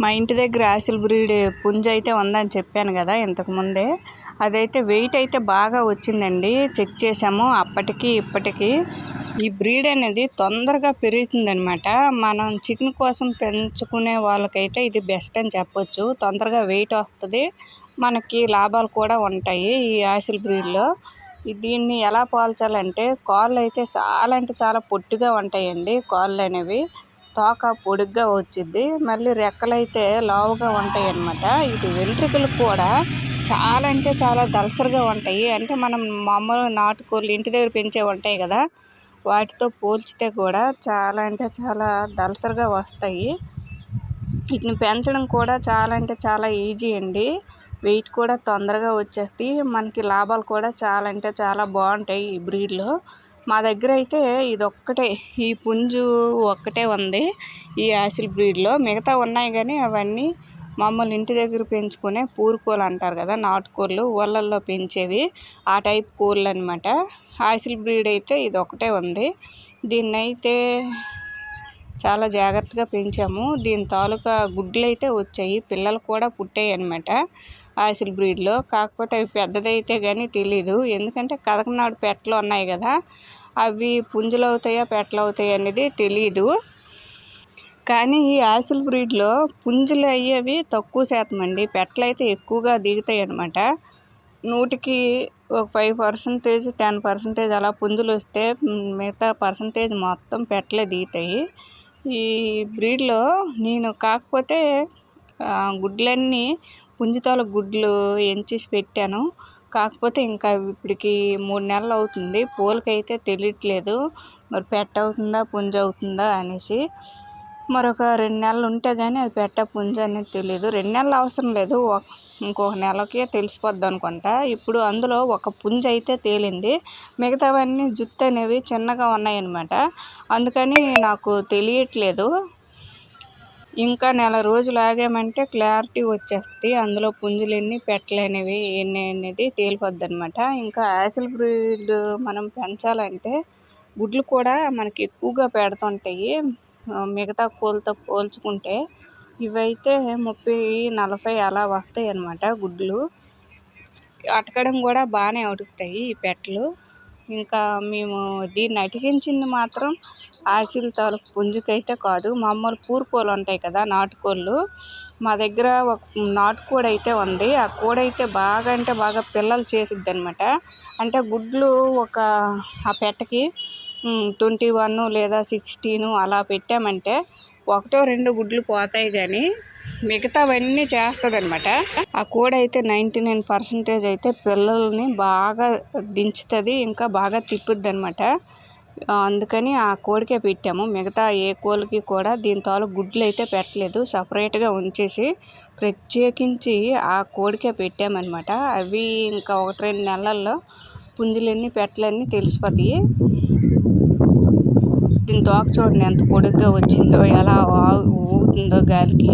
మా ఇంటి దగ్గర ఆసిల్ బ్రీడ్ పుంజ అయితే ఉందని చెప్పాను కదా ఇంతకుముందే అదైతే వెయిట్ అయితే బాగా వచ్చిందండి. చెక్ చేసాము అప్పటికి ఇప్పటికి ఈ బ్రీడ్ అనేది తొందరగా పెరుగుతుందనమాట మనం చికెన్ కోసం పెంచుకునే వాళ్ళకైతే ఇది బెస్ట్ అని చెప్పొచ్చు. తొందరగా వెయిట్ వస్తుంది. మనకి లాభాలు కూడా ఉంటాయి ఈ ఆసిల్ బ్రీడ్లో. దీన్ని ఎలా పోల్చాలంటే కాళ్ళు అయితే చాలా అంటే చాలా పొట్టిగా ఉంటాయండి కాళ్ళు అనేవి. తోక పొడుగ్గా వచ్చిద్ది. మళ్ళీ రెక్కలు అయితే లావుగా ఉంటాయి అన్నమాట ఇటు వెంట్రుకలు కూడా చాలా అంటే చాలా దలసరిగా ఉంటాయి. అంటే మనం మామూలు నాటుకోళ్ళు ఇంటి దగ్గర పెంచే ఉంటాయి కదా వాటితో పోల్చితే కూడా చాలా అంటే చాలా దలసరిగా వస్తాయి. వీటిని పెంచడం కూడా చాలా అంటే చాలా ఈజీ అండి. వెయిట్ కూడా తొందరగా వచ్చేస్తాయి. మనకి లాభాలు కూడా చాలా అంటే చాలా బాగుంటాయి ఈ బ్రీడ్లో. మా దగ్గర అయితే ఇది ఒక్కటే ఈ పుంజు ఒక్కటే ఉంది ఈ యాసిల్ బ్రీడ్లో. మిగతా ఉన్నాయి కానీ అవన్నీ మామూలు ఇంటి దగ్గర పెంచుకునే పూరుకోలు అంటారు కదా నాటుకూరలు ఊళ్ళల్లో పెంచేవి. ఆ టైప్ కోళ్ళు అనమాట యాసిల్ బ్రీడ్ అయితే ఇది ఒకటే ఉంది. దీన్ని అయితే చాలా జాగ్రత్తగా పెంచాము. దీని తాలూకా గుడ్లు అయితే వచ్చాయి పిల్లలు కూడా పుట్టాయి అనమాట ఆసిల్ బ్రీడ్లో. కాకపోతే అవి పెద్దదైతే కానీ తెలీదు. ఎందుకంటే కథకనాడు పెట్టలు ఉన్నాయి కదా అవి పుంజులు అవుతాయా పెట్టలు అవుతాయా అనేది తెలీదు. కానీ ఈ ఆసిల్ బ్రీడ్లో పుంజులు అయ్యేవి తక్కువ శాతం అండి. పెట్టలు అయితే ఎక్కువగా దిగుతాయి అనమాట నూటికి ఒక ఫైవ్ పర్సంటేజ్ టెన్ పర్సంటేజ్ అలా పుంజులు వస్తే మిగతా పర్సంటేజ్ మొత్తం పెట్టలే దిగుతాయి. ఈ బ్రీడ్లో నేను కాకపోతే గుడ్లన్నీ పుంజుతాల గుడ్లు ఎంచేసి పెట్టాను. కాకపోతే ఇంకా ఇప్పటికి మూడు నెలలు అవుతుంది. పూలకైతే తెలియట్లేదు. మరి పెట్ట అవుతుందా పుంజ అవుతుందా అనేసి. మరొక రెండు నెలలు ఉంటే కానీ అది పెట్ట పుంజ అనేది తెలియదు రెండు నెలలు అవసరం లేదు. ఇంకొక నెలకే తెలిసిపోద్ది అనుకుంటా. ఇప్పుడు అందులో ఒక పుంజ అయితే తేలింది. మిగతావన్నీ జుత్తు అనేవి చిన్నగా ఉన్నాయన్నమాట. అందుకని నాకు తెలియట్లేదు. ఇంకా నెల రోజులు ఆగామంటే క్లారిటీ వచ్చేస్తుంది. అందులో పుంజులు ఎన్ని పెట్టలేనివి ఎన్ని అనేది తేలిపోద్ది అనమాట ఇంకా యాసిల్ బ్రీడ్ మనం పెంచాలంటే గుడ్లు కూడా మనకి ఎక్కువగా పెడుతుంటాయి. మిగతా కోళ్ళతో పోల్చుకుంటే ఇవైతే ముప్పై నలభై అలా వస్తాయి అన్నమాట గుడ్లు. అటకడం కూడా బాగానే అడుగుతాయి ఈ పెట్టలు. ఇంకా మేము దీన్ని అటికించింది మాత్రం ఆచిల్ తాలూకు పుంజుకైతే కాదు మామూలు పూరుకోళ్ళు ఉంటాయి కదా నాటుకోళ్ళు. మా దగ్గర ఒక నాటుకోడి అయితే ఉంది. ఆ కోడి అయితే బాగా అంటే బాగా పిల్లలు చేసిద్ది అనమాట అంటే గుడ్లు ఒక ఆ పెట్టకి ట్వంటీ వన్ లేదా సిక్స్టీను అలా పెట్టామంటే ఒకటో రెండు గుడ్లు పోతాయి కానీ మిగతావన్నీ చేస్తుంది అనమాట ఆ కోడి అయితే నైంటీ నైన్ పర్సెంటేజ్ అయితే పిల్లల్ని బాగా దించుతుంది ఇంకా బాగా తిప్పుద్ది అనమాట అందుకని ఆ కోడికే పెట్టాము. మిగతా ఏ కోళ్ళకి కూడా దీని తాలూకు గుడ్లు అయితే పెట్టలేదు. సపరేట్గా ఉంచేసి ప్రత్యేకించి ఆ కోడికే పెట్టామన్నమాట. అవి ఇంకా ఒకటి రెండు నెలల్లో పుంజులన్నీ పెట్టలన్నీ తెలిసిపోతాయి. దీని తోక చూడండి ఎంత పొడుగ్గా వచ్చిందో ఎలా ఊగుతుందో గాలికి.